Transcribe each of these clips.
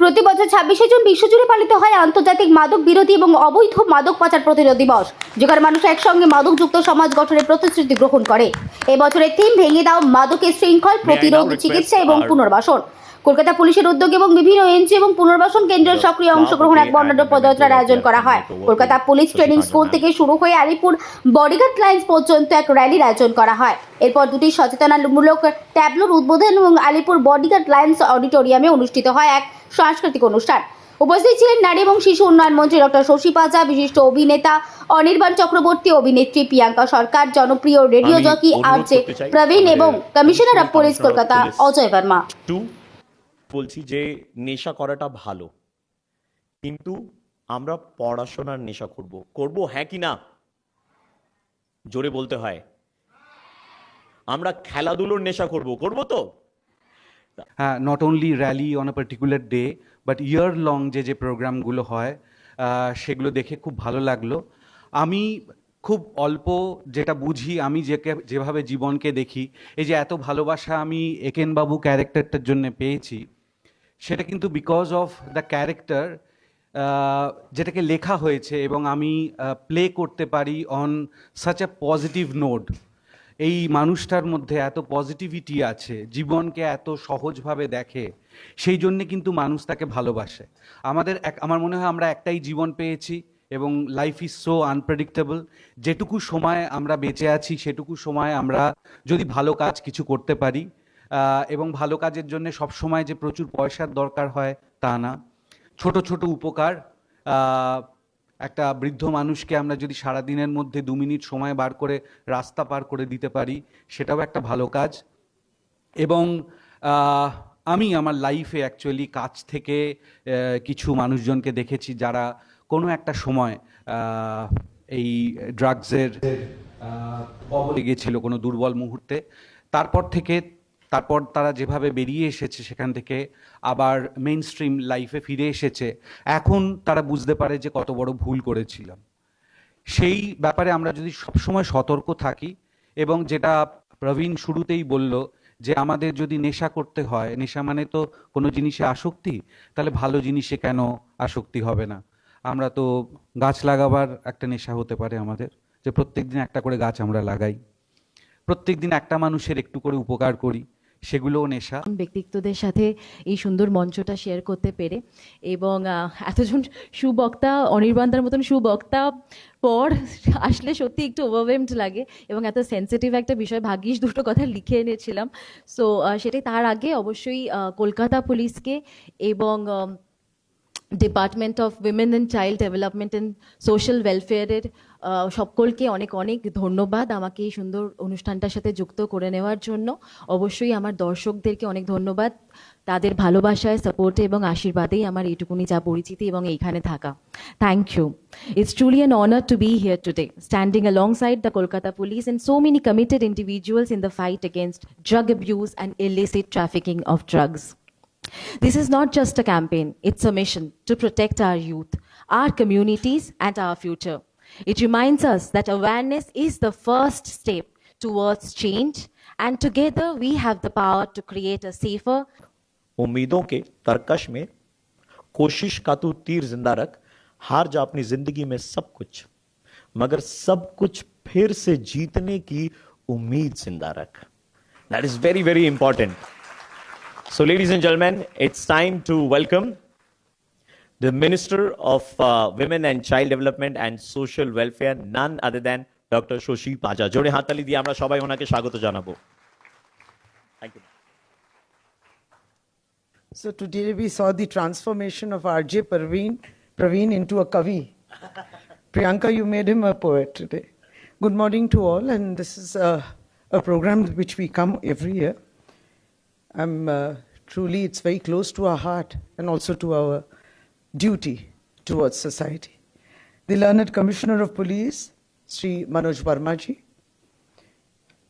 প্রতি বছর ছাব্বিশে জুন বিশ্বজুড়ে পালিত হয় আন্তর্জাতিক মাদক বিরোধী এবং অবৈধ মাদক পাচার প্রতিরোধ দিবস। যেখানে মানুষ একসঙ্গে মাদকযুক্ত সমাজ গঠনের প্রতিশ্রুতি গ্রহণ করে। এবছরের বছরের থিম ভেঙে দাও মাদকের শৃঙ্খল প্রতিরোধ চিকিৎসা এবং পুনর্বাসন। কলকাতা পুলিশের উদ্যোগ এবং বিভিন্ন এনজি এবং পুনর্বাসন কেন্দ্রের সক্রিয় অংশগ্রহণ এক বর্ণাঢ্য পদযাত্রার আয়োজন করা হয়। কলকাতা পুলিশ ট্রেনিং স্কুল থেকে শুরু হয়ে আলিপুর বডিগার্ড লাইন্স পর্যন্ত এক র্যালির আয়োজন করা হয়। এরপর দুটি সচেতনামূলক ট্যাবলোর উদ্বোধন এবং আলিপুর বডিগার্ড লাইন্স অডিটোরিয়ামে অনুষ্ঠিত হয় এক সাংস্কৃতিক অনুষ্ঠান। উপস্থিত ছিলেন নারী এবং শিশু উন্নয়ন মন্ত্রী ডক্টর শশী পাজা বিশিষ্ট অভিনেতা অনির্বাণ চক্রবর্তী অভিনেত্রী প্রিয়াঙ্কা সরকার জনপ্রিয় radio jockey R J Praveen এবং commissioner of police Kolkata Ajay Verma. বলছি যে নেশা করাটা ভালো। কিন্তু আমরা পড়াশোনার নেশা করব। করব হ্যাঁ কি না? জোরে বলতে হয়। আমরা খেলাধুলোর নেশা করব। করব তো? হ্যাঁ not only rally on a particular day but year long যে যে প্রোগ্রামগুলো হয় সেগুলো দেখে খুব ভালো লাগল। আমি খুব অল্প যেটা বুঝি, আমি যে যেভাবে জীবনকে দেখি, এই যে এত ভালোবাসা আমি একেনবাবু ক্যারেক্টারটার জন্য পেয়েছি সেটা কিন্তু বিকজ অফ দ্য ক্যারেক্টার যেটাকে লেখা হয়েছে এবং আমি প্লে করতে পারি on such a positive note এই মানুষটার মধ্যে এত পজিটিভিটি আছে, জীবনকে এত সহজভাবে দেখে, সেই জন্যে কিন্তু মানুষ তাকে ভালোবাসে। আমাদের এক, আমার মনে হয় আমরা একটাই জীবন পেয়েছি এবং লাইফ ইজ সো আনপ্রেডিক্টেবল যেটুকু সময় আমরা বেঁচে আছি, সেটুকু সময় আমরা যদি ভালো কাজ কিছু করতে পারি এবং ভালো কাজের জন্য সবসময় যে প্রচুর পয়সার দরকার হয় তা না। ছোট ছোট উপকার একটা বৃদ্ধ মানুষকে আমরা যদি সারাদিনের মধ্যে দু মিনিট সময় বার করে রাস্তা পার করে দিতে পারি, সেটাও একটা ভালো কাজ। এবং আমি আমার লাইফে অ্যাকচুয়ালি কাছ থেকে কিছু মানুষজনকে দেখেছি যারা কোনো একটা সময় এই ড্রাগসের কবলে গিয়েছিল কোনো দুর্বল মুহূর্তে। তারপর থেকে তারপর তারা যেভাবে বেরিয়ে এসেছে সেখান থেকে আবার মেইন স্ট্রিম লাইফে ফিরে এসেছে, এখন তারা বুঝতে পারে যে কত বড় ভুল করেছিলাম। সেই ব্যাপারে আমরা যদি সবসময় সতর্ক থাকি এবং যেটা প্রবীণ শুরুতেই বলল যে আমাদের যদি নেশা করতে হয়, নেশা মানে তো কোনো জিনিসে আসক্তি, তাহলে ভালো জিনিসে কেন আসক্তি হবে না? আমরা তো গাছ লাগাবার একটা নেশা হতে পারে আমাদের, যে প্রত্যেকদিন একটা করে গাছ আমরা লাগাই। প্রত্যেকদিন একটা মানুষের একটু করে উপকার করি। সেগুলোও নেশা। ব্যক্তিত্বদের সাথে এই সুন্দর মঞ্চটা শেয়ার করতে পেরে এবং এতজন সুবক্তা, অনির্বাণদার মতন সুবক্তা পর আসলে সত্যি একটু ওভারওয়েমড লাগে এবং এত সেন্সিটিভ একটা বিষয়, ভাগ্যিস দুটো কথা লিখে এনেছিলাম। সো সেটাই তার আগে অবশ্যই কলকাতা পুলিশকে এবং department of women and child development and social ওয়েলফেয়ারের সকলকে অনেক অনেক ধন্যবাদ আমাকে এই সুন্দর অনুষ্ঠানটার সাথে যুক্ত করে নেওয়ার জন্য। অবশ্যই আমার দর্শকদেরকে অনেক ধন্যবাদ। তাদের ভালোবাসায়, সাপোর্টে এবং আশীর্বাদেই আমার এইটুকুনি যা পরিচিতি এবং এইখানে থাকা। Thank you it's truly an honour to be here today standing alongside the Kolkata police and so many committed individuals in the fight against drug abuse and illicit trafficking of drugs. This is not just a campaign, it's a mission to protect our youth, our communities, and our future. It reminds us that awareness is the first step towards change, and together we have the power to create a safer, उम्मीदों के तरकश में कोशिश का तू तीर जिंदा रख हार जा अपनी जिंदगी में सब कुछ मगर सब कुछ फिर से जीतने की उम्मीद जिंदा रख that is very very important So, ladies and gentlemen, it's time to welcome the Minister of uh, Women and Child Development and Social Welfare, none other than Dr. Shoshi Paja. জোরে হাততালি দিয়ে আমরা সবাই ওনাকে স্বাগত জানাবো thank you So today we saw the transformation of RJ Praveen, Praveen into a Kavi. Priyanka, you made him a poet today. Good morning to all, and this is a, a program which we come every year. I'm uh, truly, it's very close to our heart and also to our duty towards society. The learned Commissioner of Police, Sri Manoj Barmaji,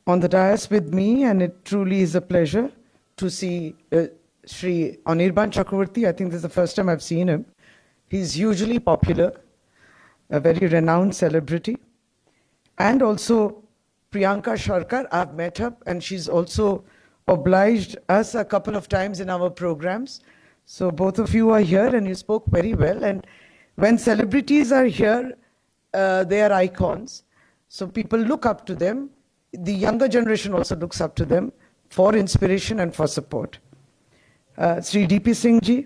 on the dais with me, and it truly is a pleasure to see uh, Sri Anirban Chakravarti. I think this is the first time I've seen him. He's hugely popular, a very renowned celebrity. And also Priyanka Sharkar, I've met her, and she's also obliged us a couple of times in our programs. So both of you are here and you spoke very well. And when celebrities are here, uh, they are icons. So people look up to them. The younger generation also looks up to them for inspiration and for support. Shri D P সিংজি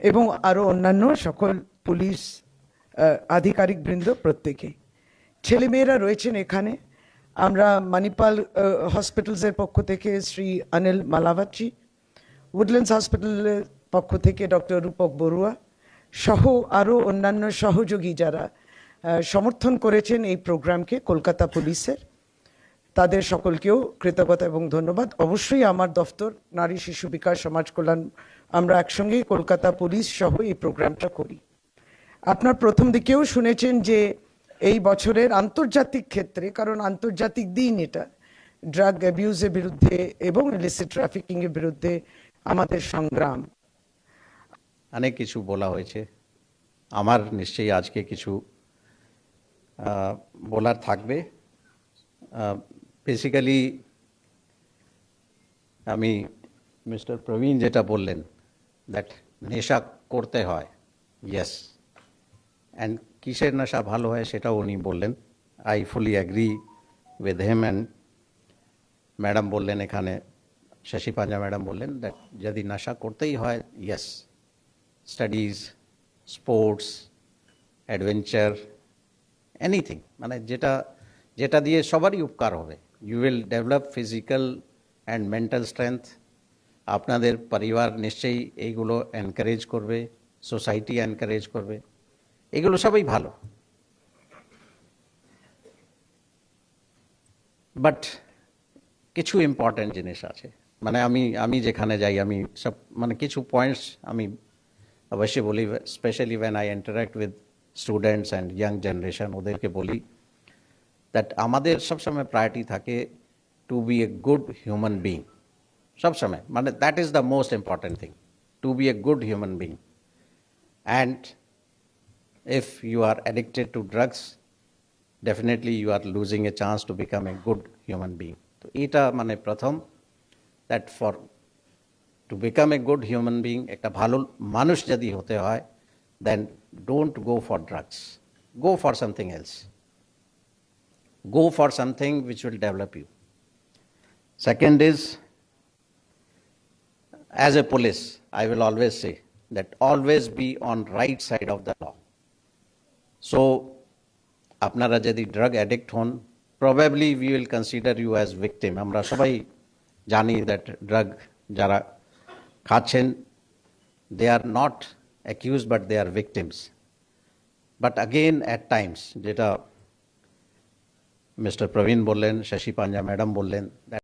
এবং আরও অন্যান্য সকল police আধিকারিকবৃন্দ প্রত্যেকেই ছেলেমেয়েরা রয়েছেন এখানে আমরা মানিপাল হসপিটালসের পক্ষ থেকে শ্রী অনিল মালাভাচি উডল্যান্ডস হসপিটালের পক্ষ থেকে ডক্টর রূপক বড়ুয়া সহ আরও অন্যান্য সহযোগী যারা সমর্থন করেছেন এই প্রোগ্রামকে কলকাতা পুলিশের। তাদের সকলকেও কৃতজ্ঞতা এবং ধন্যবাদ। অবশ্যই আমার দফতর নারী শিশু বিকাশ সমাজ কল্যাণ, আমরা একসঙ্গেই কলকাতা পুলিশ সহ এই প্রোগ্রামটা করি। আপনার প্রথম দিকেও শুনেছেন যে এই বছরের আন্তর্জাতিক ক্ষেত্রে, কারণ আন্তর্জাতিক দিন এটা ড্রাগ অ্যাবিউজের বিরুদ্ধে এবং ইলিসিট ট্রাফিকিং এর বিরুদ্ধে আমাদের সংগ্রাম। অনেক কিছু বলা হয়েছে। আমার নিশ্চয়ই আজকে কিছু বলার থাকবে। বেসিক্যালি আমি মিস্টার প্রবীণ যেটা বললেন, দ্যাট নেশা করতে হয় ইয়েস অ্যান্ড কিসের নেশা ভালো হয় সেটাও উনি বললেন। I fully agree with him and madam বললেন এখানে, শশী পাঞ্জা ম্যাডাম বললেন দ্যাট যদি নেশা করতেই হয় yes studies sports adventure anything মানে যেটা যেটা দিয়ে সবারই উপকার হবে। You will develop physical and mental strength আপনাদের পরিবার নিশ্চয়ই এইগুলো এনকারেজ করবে সোসাইটি এনকারেজ করবে। এগুলো সবই ভালো। বাট কিছু ইম্পর্ট্যান্ট জিনিস আছে। মানে আমি আমি যেখানে যাই, আমি সব মানে কিছু পয়েন্টস আমি অবশ্যই বলি specially when I interact with students and young generation ওদেরকে বলি দ্যাট আমাদের সবসময় প্রায়োরিটি থাকে to be a good human being সবসময়। মানে that is the most important thing to be a good human being and if you are addicted to drugs, definitely you are losing a chance to become a good human being. তো এটা মানে প্রথম that for to become a good human being একটা ভালো মানুষ যদি হতে হয় then don't go for drugs go for something else go for something which will develop you second is as a police, I will always say that always be on right side of the law. So, আপনারা যদি drug addict হন probably we will consider you as victim আমরা সবাই জানি that drug যারা খাচ্ছেন they are not accused but they are victims but again at times যেটা mister Praveen বললেন শশী পাঞ্জা ম্যাডাম বললেন that